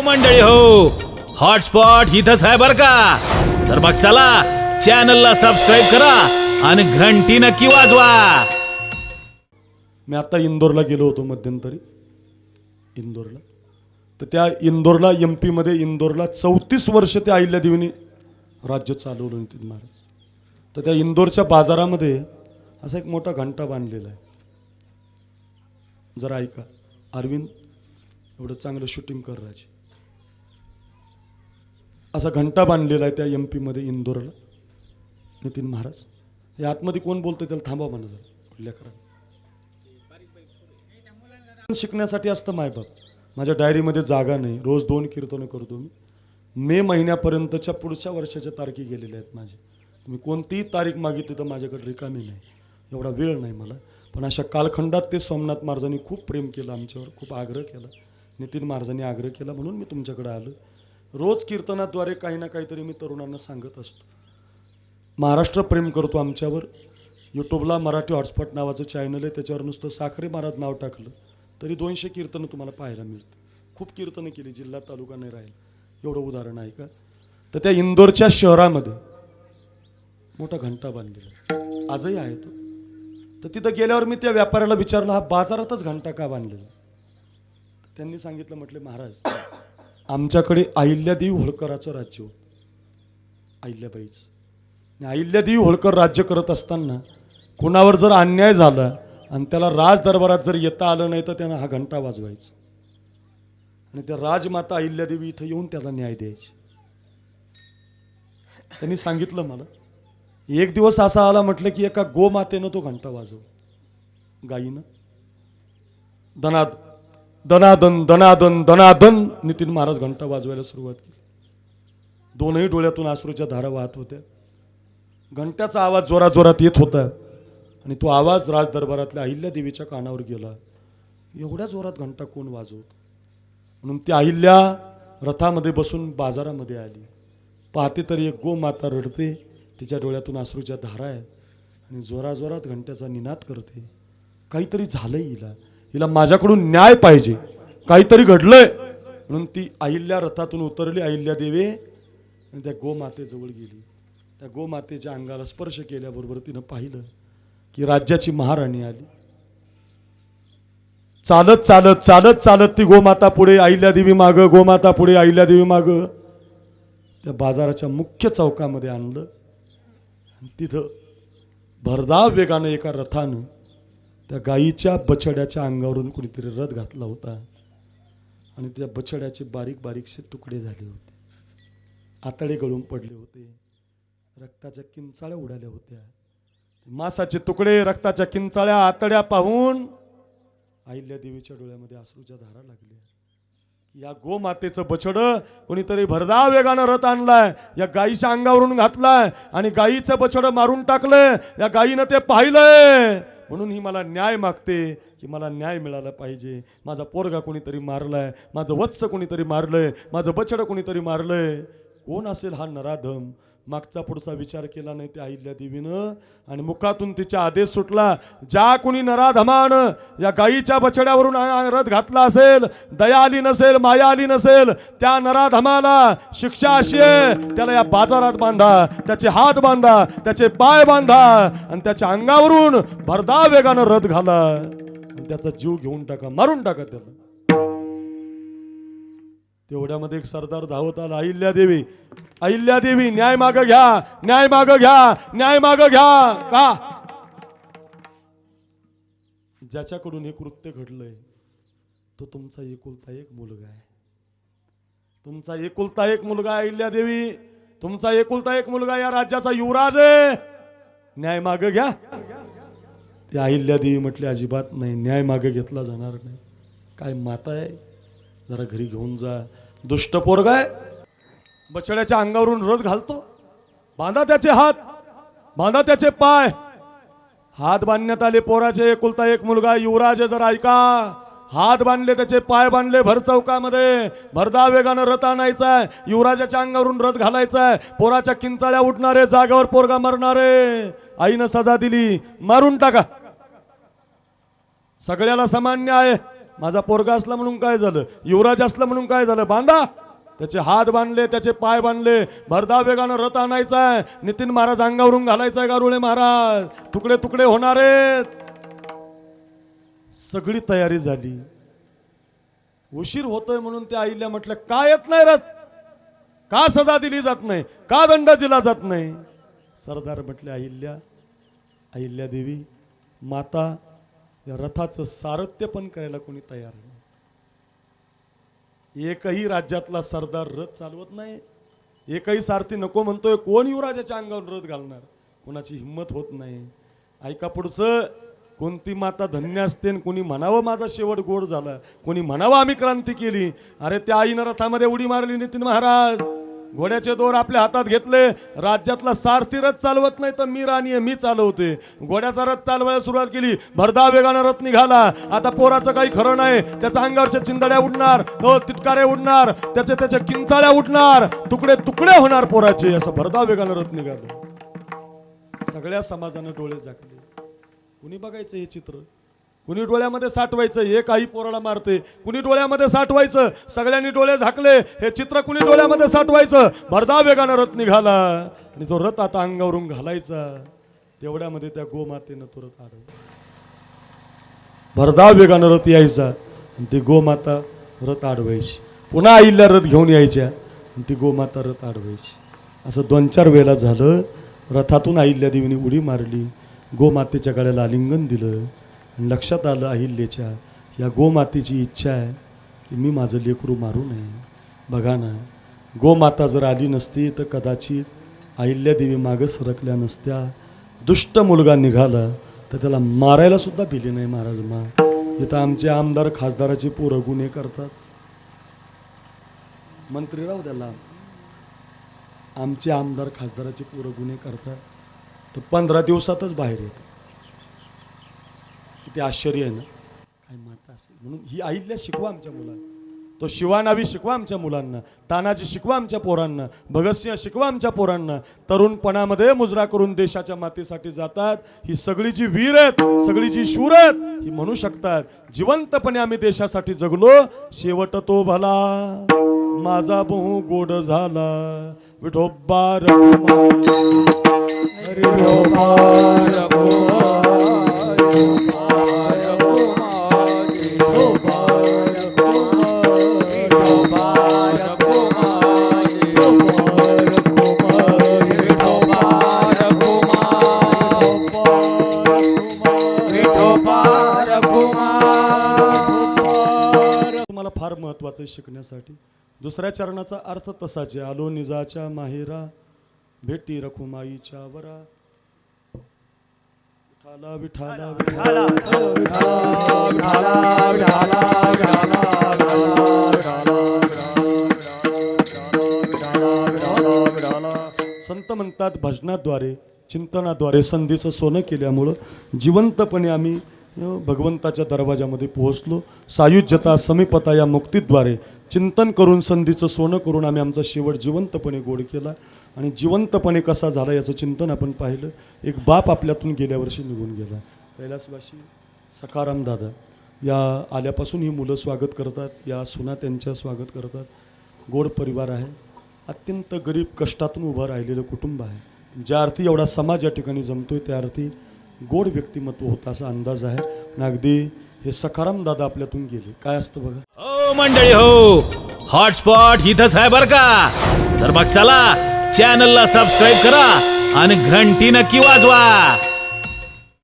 मंडळी हो. हॉटस्पॉट इथंच आहे बर का? तर मग चला चॅनलला सबस्क्राईब करा आणि घंटी नक्की वाजवा. मी आता इंदोरला गेलो होतो मध्यंतरी. इंदोरला. तर त्या इंदोरला एम पीमध्ये इंदोरला चौतीस वर्ष त्या अहिल्यादेवीने राज्य चालवलं नितीन महाराज. तर त्या इंदोरच्या बाजारामध्ये असा एक मोठा घंटा बांधलेला आहे. जरा ऐका. अरविंद एवढं चांगलं शूटिंग कर राजे. असा घंटा बांधलेला आहे त्या एम पीमध्ये इंदोरला. नितीन महाराज. हे आतमध्ये कोण बोलतं त्याला थांबा म्हणा जरा. लेकरांनी शिकण्यासाठी असतं मायबाप. माझ्या डायरीमध्ये जागा नाही. रोज दोन कीर्तनं करतो मी. मे महिन्यापर्यंतच्या पुढच्या वर्षाच्या तारखी गेलेल्या आहेत माझे. तुम्ही कोणतीही तारीख मागितली तर माझ्याकडे रिकामी नाही. एवढा वेळ नाही मला. पण अशा कालखंडात ते सोमनाथ महाराजांनी खूप प्रेम केलं आमच्यावर खूप आग्रह केला. नितीन महाराजांनी आग्रह केला म्हणून मी तुमच्याकडे आलो. रोज कीर्तनाद्वारे काही ना काहीतरी मी तरुणांना सांगत असतो. महाराष्ट्र प्रेम करतो आमच्यावर. यूट्यूबला मराठी हॉटस्पॉट नावाचं चॅनल आहे. त्याच्यावर नुसतं साखरे महाराज नाव टाकलं तरी दोनशे कीर्तनं तुम्हाला पाहायला मिळतं खूप कीर्तनं केली जिल्हा तालुका नाही राहील. एवढं उदाहरण आहे का? तर त्या इंदोरच्या शहरामध्ये मोठा घंटा बांधलेला आजही आहे तो. तर तिथं गेल्यावर मी त्या व्यापाऱ्याला विचारलं हा बाजारातच घंटा का बांधलेला त्यांनी सांगितलं म्हटले महाराज आमच्याकडे अहिल्यादेवी होळकराचं राज्य होतं. अहिल्याबाईचं. आणि अहिल्यादेवी होळकर राज्य करत असताना कोणावर जर अन्याय झाला आणि त्याला राज दरबारात जर येता आलं नाही तर त्यानं हा घंटा वाजवायचा. आणि त्या राजमाता अहिल्यादेवी इथं येऊन त्याला न्याय द्यायची. त्यांनी सांगितलं मला एक दिवस असा आला म्हटलं की एका गोमातेनं तो घंटा वाजव गाईनं. दनाद दनादन दनादन दनादन. नितीन महाराज घंटा वाजवायला सुरुवात केली. दोनही डोळ्यातून अश्रूच्या धारा वाहत होत्या. घंट्याचा आवाज जोराजोरात जोरात येत होता. आणि तो आवाज राजदरबारातल्या अहिल्या देवीच्या कानावर गेला. एवढ्या जोरात घंटा कोण वाजवत? म्हणून ती अहिल्या रथामध्ये बसून बाजारामध्ये आली. पाहते तरी एक गोमाता रडते. तिच्या डोळ्यातून अश्रूच्या धारा आहेत. आणि जोराजोरात घंट्याचा निनाद करते. काहीतरी झालंय हिला. हिला माझ्याकडून न्याय पाहिजे. काहीतरी घडलंय. म्हणून ती अहिल्या रथातून उतरली. अहिल्या देवी आणि त्या गोमातेजवळ गेली. त्या गोमातेच्या अंगाला स्पर्श केल्याबरोबर तिनं पाहिलं की राज्याची महाराणी आली. चालत चालत चालत चालत ती गोमाता पुढे अहिल्यादेवी माग गोमाता पुढे अहिल्यादेवी माग. त्या बाजाराच्या मुख्य चौकामध्ये आणलं. आणि तिथं भरधाव वेगानं एका रथानं त्या गाईच्या बछड्याच्या अंगावरून कुणीतरी रथ घातला होता. आणि त्या बछड्याचे बारीक बारीकसे तुकडे झाले होते. आतडे गळून पडले होते. रक्ताच्या किंचाळ्या उडाल्या होत्या. मासाचे तुकडे रक्ताच्या किंचाळ्या आतड्या पाहून अहिल्या देवीच्या डोळ्यामध्ये अश्रूच्या धारा लागल्या. या गोमातेचं बछड कोणीतरी भरधाव वेगानं रथ आणलाय या गाईच्या अंगावरून घातलाय आणि गाईचं बछड मारून टाकलंय या गाईनं ते पाहिलंय. म्हणून ही मला न्याय मागते की मला न्याय मिळाला पाहिजे. माझा पोरगा कोणीतरी मारलाय माझं वत्स कोणीतरी मारलंय माझं बछड कोणीतरी मारलंय. कोण असेल हा नराधम? मागचा पुढचा विचार केला नाही त्या अहिल्या देवीनं. आणि मुखातून तिचा आदेश सुटला. ज्या कुणी नराधमान या गाईच्या बछड्यावरून रथ घातला असेल दया आली नसेल माया आली नसेल त्या नराधमाला शिक्षा अशी आहे. त्याला या बाजारात बांधा त्याचे हात बांधा त्याचे पाय बांधा आणि त्याच्या अंगावरून भरदा वेगानं रथ घाला. आणि त्याचा जीव घेऊन टाका मारून टाका त्याला. तेवढ्यामध्ये एक सरदार धावत आला अहिल्या देवी. अहिल्या देवी न्याय माग घ्या न्याय माग घ्या न्याय माग घ्या. का? ज्याच्याकडून हे कृत्य घडलंय तो तुमचा एकुलता एक मुलगा आहे. तुमचा एकुलता एक मुलगा आहे अहिल्या देवी. तुमचा एकुलता एक मुलगा या राज्याचा युवराज आहे. न्याय माग घ्या. ते अहिल्या देवी अजिबात नाही न्याय मागे घेतला जाणार नाही. काय माता आहे? जरा घरी घेऊन जा. दुष्ट पोरग आहे. बछड्याच्या अंगावरून रथ घालतो. बांधा त्याचे हात. बांधा त्याचे पाय. हात बांधण्यात आले पोराचे एकुलता एक मुलगा. युवराज जर ऐका. हात बांधले त्याचे पाय बांधले भर चौकामध्ये. भरदा वेगानं रथ आणायचा आहे युवराजाच्या अंगावरून रथ घालायचा आहे पोराच्या किंचाळ्या उठणारे जागेवर पोरगा मरणारे. आईनं सजा दिली. मारून टाका. सगळ्याला समान न्याय माझा पोरगा असला म्हणून काय झालं? युवराज असला म्हणून काय झालं? बांधा! त्याचे हात बांधले त्याचे पाय बांधले. भरधाव वेगानं रथ आणायचा आहे नितीन महाराज अंगावरून घालायचा आहे गारुळे महाराज. तुकडे तुकडे होणार आहेत. सगळी तयारी झाली. उशीर होतोय म्हणून त्या आईला म्हटलं का येत नाही रथ? का सजा दिली जात नाही? का दंड दिला जात नाही? सरदार म्हटले अहिल्या अहिल्या देवी माता या रथाचं सारथ्य पण करायला कोणी तयार नाही. एकही राज्यातला सरदार रथ चालवत नाही. एकही सारथी नको म्हणतोय कोण युवराजाच्या अंगावर रथ घालणार? कोणाची हिंमत होत नाही. ऐका पुढचं कोणती माता धन्य असते आणि कोणी म्हणावं माझा शेवट गोड झाला. कोणी म्हणावं आम्ही क्रांती केली. अरे त्या आईनं रथामध्ये उडी मारली नितीन महाराज. घोड्याचे दोर आपल्या हातात घेतले. राज्यातला सारथी रथ चालवत नाही तर मी राणी आहे मी चालवते घोड्याचा रथ चालवायला सुरुवात केली. भरदा वेगानं रथ निघाला. आता पोराचं काही खरं नाही. त्याच्या अंगावरच्या चिंदड्या उडणार. तो तिटकारे उडणार. त्याच्या त्याच्या किंचाळ्या उडणार. तुकडे तुकडे होणार पोराचे. असं भरदा वेगानं रथ निघालं. सगळ्या समाजानं डोळे झाकले. कुणी बघायचं हे चित्र? कुणी डोळ्यामध्ये साठवायचं एक आई पोराला मारते. कुणी डोळ्यामध्ये साठवायचं सगळ्यांनी डोळे झाकले हे चित्र कुणी डोळ्यामध्ये साठवायचं? भरधा वेगानं रथ निघाला. आणि तो रथ आता अंगावरून घालायचा. तेवढ्यामध्ये त्या गोमातेनं तो रथ अडवला भरधाव वेगानं रथ यायचा. आणि ती गोमाता रथ आडवायची. पुन्हा आईला रथ घेऊन यायच्या. आणि ती गोमाता रथ आडवायची. असं दोन चार वेळा झालं. रथातून आईल्या देवीने उडी मारली. गोमातेच्या गळ्याला आलिंगन दिलं. आणि लक्षात आलं अहिल्याच्या या गोमातेची इच्छा आहे की मी माझं लेकरू मारू नये. बघा ना गोमाता जर आली नसती तर कदाचित अहिल्यादेवी मागं सरकल्या नसत्या. दुष्ट मुलगा निघाला तर त्याला मारायलासुद्धा भिली नाही महाराज मा. इथं आमचे आमदार खासदाराचे पोरं गुन्हे करतात. मंत्री राहू त्याला आमचे आमदार खासदाराचे पोरं गुन्हे करतात. तर पंधरा दिवसातच बाहेर येतात. किती आश्चर्य आहे ना? काय माता असेल. म्हणून ही आईल्या शिकवा आमच्या मुलांना. तो शिवानावी शिकवा आमच्या मुलांना. तानाजी शिकवा आमच्या पोरांना. भगतसिंह शिकवा आमच्या पोरांना. तरुणपणामध्ये मुजरा करून देशाच्या मातेसाठी जातात. ही सगळी जी वीर आहेत सगळी जी शूर आहेत ही म्हणू शकतात. जिवंतपणे आम्ही देशासाठी जगलो. शेवट तो भला. माझा बहु गोड झाला. विठोबा रखुमाई. फार शिकण्यासाठी. दुसऱ्या चरणाचा अर्थ तसाच आहे. आलो निजाच्या माहेरा भेटी रखुमाईच्या वरा. विठाला विठाला विठाला. संत म्हणतात भजनाद्वारे चिंतनाद्वारे संधीचं सोनं केल्यामुळं जिवंतपणे आम्ही भगवंताच्या दरवाजामध्ये पोहोचलो. सायुज्यता समीपता या मुक्तीद्वारे चिंतन करून संधीचं सोनं करून आम्ही आमचा शेवट जिवंतपणे गोड केला. आणि जिवंतपणे कसा झाला याचं चिंतन आपण पाहिलं. एक बाप आपल्यातून गेल्या वर्षी निघून गेला. कैलासवासी सखाराम दादा या आल्यापासून ही मुलं स्वागत करतात. या सुना त्यांच्या स्वागत करतात. गोड परिवार आहे. अत्यंत गरीब कष्टातून उभं राहिलेलं कुटुंब आहे. ज्या अर्थी एवढा समाज या ठिकाणी जमतोय त्या अर्थी गोड व्यक्तिमत्व होतं असा अंदाज आहे. आणि अगदी हे सखाराम दादा आपल्यातून गेले. काय असतं बघा. हो मंडळी हो. हॉटस्पॉट इथंच आहे बर का? तर मग चला चॅनलला सबस्क्राईब करा आणि घंटी नक्की वाजवा.